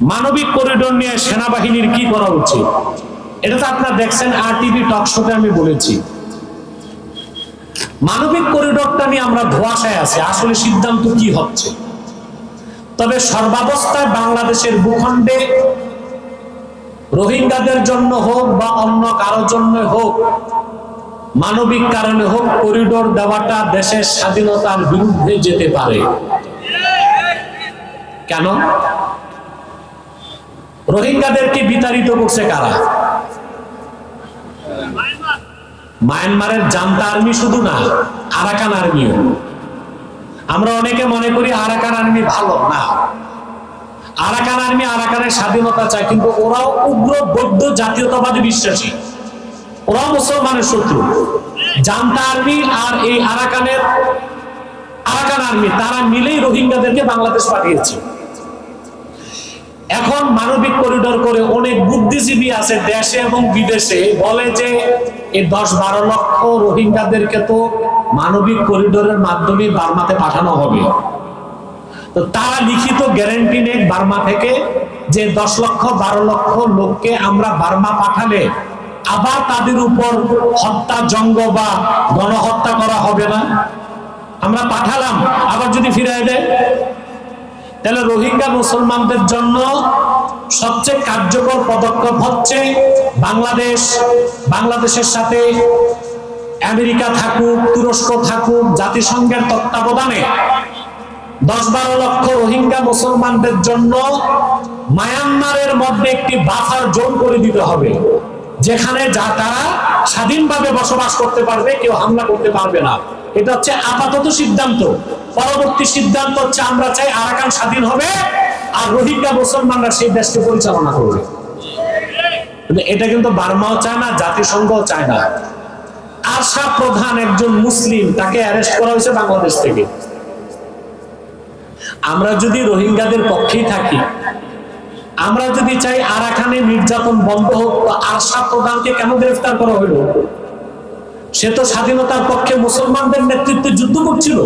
মানবিক করিডোর নিয়ে সেনাবাহিনীর কি করা উচিত? এটা তো আপনারা দেখছেন আর টিভি টক শোতে আমি বলেছি। মানবিক করিডোরটা নিয়ে আমরা ধোয়াশায় আছি, আসলে সিদ্ধান্ত কি হচ্ছে? তবে সর্বাবস্থায় বাংলাদেশের ভূখণ্ডে রোহিঙ্গাদের জন্য হোক বা অন্য কারোর জন্য হোক, মানবিক কারণে হোক করিডোর দেওয়াটা দেশের স্বাধীনতার বিরুদ্ধে যেতে পারে। কেন? রোহিঙ্গাদেরকে বিতাড়িত করছে কারা? মায়ানমারের জান্তা আর্মি শুধু না আরাকান আর্মিও। আমরা অনেকে মনে করি আরাকান আর্মি ভালো না। আরাকান আর্মি আরাকানের স্বাধীনতা চায়, কিন্তু ওরাও উগ্র বৌদ্ধ জাতীয়তাবাদী বিশ্বাসী। ওরাও মুসলমানের শত্রু। জান্তা আর্মি আর এই আরাকানের আরাকান আর্মি, তারা মিলেই রোহিঙ্গাদেরকে বাংলাদেশ পাঠিয়েছে। এখন মানবিক করিডোর করে অনেক বুদ্ধিজীবী আছে দেশে এবং বিদেশে। বলে যে এই দশ বারো লক্ষ রোহিঙ্গাদেরকে তো মানবিক করিডোরের মাধ্যমে বার্মাতে পাঠানো হবে। তো তারা লিখিত গ্যারেন্টি নেই বার্মা থেকে যে দশ লক্ষ বারো লক্ষ লোককে আমরা বার্মা পাঠালে আবার তাদের উপর হত্যা, জঙ্গ বা গণহত্যা করা হবে না। আমরা পাঠালাম, আবার যদি ফিরাই দেয়। তাহলে রোহিঙ্গা মুসলমানদের জন্য সবচেয়ে কার্যকর পদক্ষেপ হচ্ছে বাংলাদেশ, বাংলাদেশের সাথে আমেরিকা থাকুক, তুরস্ক থাকুক, জাতিসংঘের তত্ত্বাবধানে দশ বারো লক্ষ রোহিঙ্গা মুসলমানদের জন্য মায়ানমারের মধ্যে একটি বাফার জোন করে দিতে হবে, যেখানে যা তারা স্বাধীনভাবে বসবাস করতে পারবে, কেউ হামলা করতে পারবে না। এটা হচ্ছে আপাতত সিদ্ধান্ত। পরবর্তী সিদ্ধান্ত হচ্ছে আমরা চাই আরাকান স্বাধীন হবে আর রোহিঙ্গা মুসলমানরা সেই দেশকে পরিচালনা করবে। এটা কিন্তু বার্মাও চায় না, জাতিসংঘও চায় না। আশা প্রধান একজন মুসলিম, তাকে অ্যারেস্ট করা হয়েছে বাংলাদেশ থেকে। আমরা যদি রোহিঙ্গাদের পক্ষেই থাকি, আমরা যদি চাই আরাকানে নির্যাতন বন্ধ হোক, তো আশা প্রধানকে কেন গ্রেফতার করা হইল সে তো স্বাধীনতার পক্ষে মুসলমানদের নেতৃত্বে যুদ্ধ করছিল।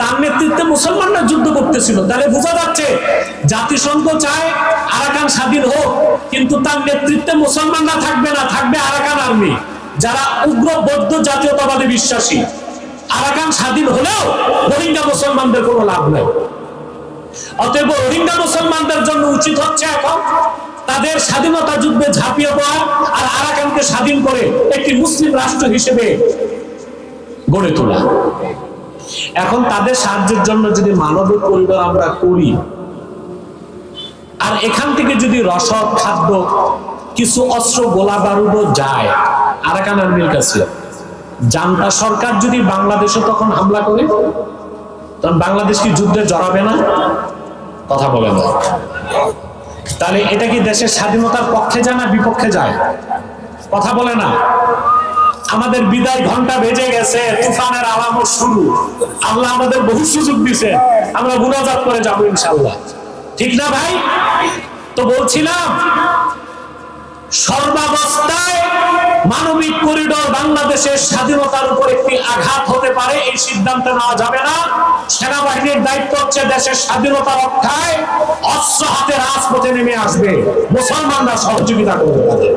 তার নেতৃত্বে মুসলমানরা যুদ্ধ করতেছিল। তাহলে বোঝা যাচ্ছে জাতিসংঘ চায় আরাকান স্বাধীন হোক, কিন্তু তার নেতৃত্বে মুসলমানরা থাকবে না, থাকবে আরাকান আর্মি, যারা উগ্র বৌদ্ধ জাতীয়তাবাদী বিশ্বাসী। আরাকান স্বাধীন হলেও রোহিঙ্গা মুসলমানদের কোনো লাভ নেই। অতএব রোহিঙ্গা মুসলমানদের জন্য উচিত হচ্ছে এখন তাদের স্বাধীনতা যুদ্ধে ঝাঁপিয়ে পড়া আরাকানকে স্বাধীন করে একটি মুসলিম রাষ্ট্র হিসেবে গড়ে তোলা। এখন তাদের সাহায্যের জন্য যদি মানবিক করিডোর আমরা করি, আর এখান থেকে যদি রসদ, খাদ্য, কিছু অস্ত্র, গোলা বারুদও যায়, আরাকান আর্মির কাছে জান্তা সরকার যদি বাংলাদেশে তখন হামলা করে, তখন বাংলাদেশ কি যুদ্ধে জড়াবে না? কথা বলে না। তাহলে এটা কি দেশের স্বাধীনতার পক্ষে যায় না বিপক্ষে যায়? কথা বলে না। আমাদের বিদায় ঘণ্টা বেজে গেছে, তুফানের আলামত শুরু। আল্লাহ আমাদের বহু সুযোগ দিছে আমরা গুণাজাত করে যাব ইনশাল্লাহ ঠিক না ভাই? তো বলছিলাম মানবিক করিডোর বাংলাদেশের স্বাধীনতার উপর একটি আঘাত হতে পারে, এই সিদ্ধান্ত নেওয়া যাবে না। সেনাবাহিনীর দায়িত্ব হচ্ছে দেশের স্বাধীনতা রক্ষায় অস্ত্র হাতে রাজপথে নেমে আসবে। মুসলমানরা সহযোগিতা করবে তাদের।